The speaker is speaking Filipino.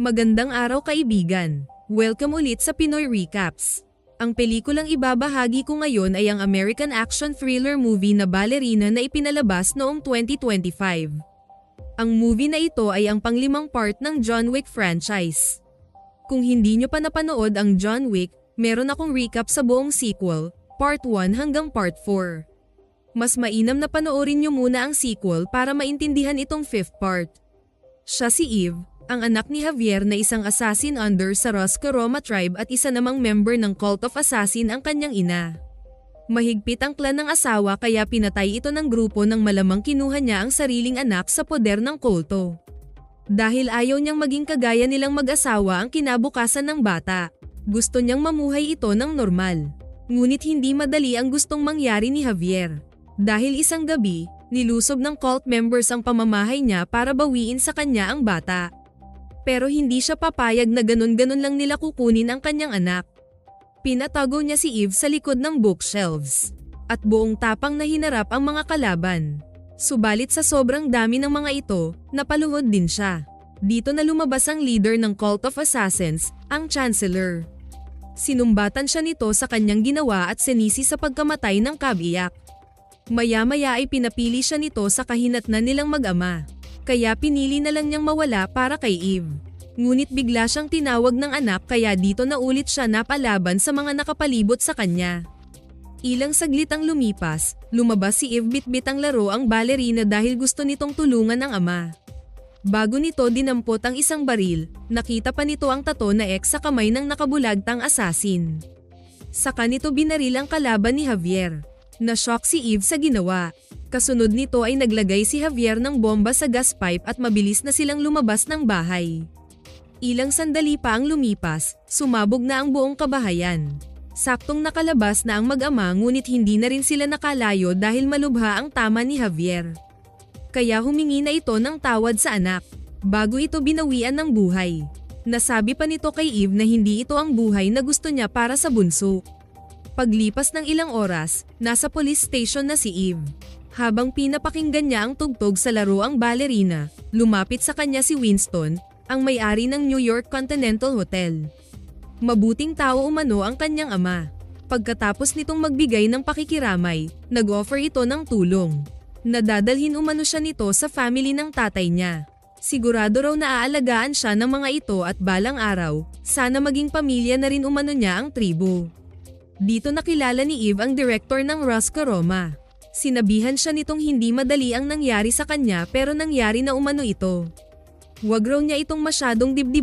Magandang araw kaibigan. Welcome ulit sa Pinoy Recaps. Ang pelikulang ibabahagi ko ngayon ay ang American action thriller movie na Ballerina na ipinalabas noong 2025. Ang movie na ito ay ang panglimang part ng John Wick franchise. Kung hindi nyo pa napanood ang John Wick, meron akong recap sa buong sequel, part 1 hanggang part 4. Mas mainam na panoorin nyo muna ang sequel para maintindihan itong fifth part. Siya si Eve, ang anak ni Javier na isang assassin under sa Roscaroma tribe at isa namang member ng cult of assassin ang kanyang ina. Mahigpit ang klan ng asawa kaya pinatay ito ng grupo nang malamang kinuha niya ang sariling anak sa poder ng kulto. Dahil ayaw niyang maging kagaya nilang mag-asawa ang kinabukasan ng bata. Gusto niyang mamuhay ito ng normal. Ngunit hindi madali ang gustong mangyari ni Javier. Dahil isang gabi, nilusob ng cult members ang pamamahay niya para bawiin sa kanya ang bata. Pero hindi siya papayag na ganun-ganun lang nila kukunin ang kanyang anak. Pinatago niya si Eve sa likod ng bookshelves. At buong tapang na hinarap ang mga kalaban. Subalit sa sobrang dami ng mga ito, napaluhod din siya. Dito na lumabas ang leader ng Cult of Assassins, ang Chancellor. Sinumbatan siya nito sa kanyang ginawa at sinisi sa pagkamatay ng kabiyak. Maya-maya ay pinapili siya nito sa kahinatnan nilang mag-ama. Kaya pinili na lang niyang mawala para kay Eve. Ngunit bigla siyang tinawag ng anak kaya dito na ulit siya napalaban sa mga nakapalibot sa kanya. Ilang saglit ang lumipas, lumabas si Eve bitbit ang laro ang ballerina dahil gusto nitong tulungan ang ama. Bago nito dinampot ang isang baril, nakita pa nito ang tato na X sa kamay ng nakabulagtang assassin. Saka nito binaril ang kalaban ni Javier. Na-shock si Eve sa ginawa. Kasunod nito ay naglagay si Javier ng bomba sa gas pipe at mabilis na silang lumabas ng bahay. Ilang sandali pa ang lumipas, sumabog na ang buong kabahayan. Saktong nakalabas na ang mag-ama ngunit hindi na rin sila nakalayo dahil malubha ang tama ni Javier. Kaya humingi na ito ng tawad sa anak, bago ito binawian ng buhay. Nasabi pa nito kay Eve na hindi ito ang buhay na gusto niya para sa bunso. Paglipas ng ilang oras, nasa police station na si Eve. Habang pinapakinggan niya ang tugtog sa laro ang ballerina, lumapit sa kanya si Winston, ang may-ari ng New York Continental Hotel. Mabuting tao umano ang kanyang ama. Pagkatapos nitong magbigay ng pakikiramay, nag-offer ito ng tulong. Nadadalhin umano siya nito sa family ng tatay niya. Sigurado raw na aalagaan siya ng mga ito at balang araw, sana maging pamilya na rin umano niya ang tribo. Dito nakilala ni Eve ang director ng Roscaroma. Sinabihan siya nitong hindi madali ang nangyari sa kanya pero nangyari na umano ito. Huwag raw niya itong masyadong dibdib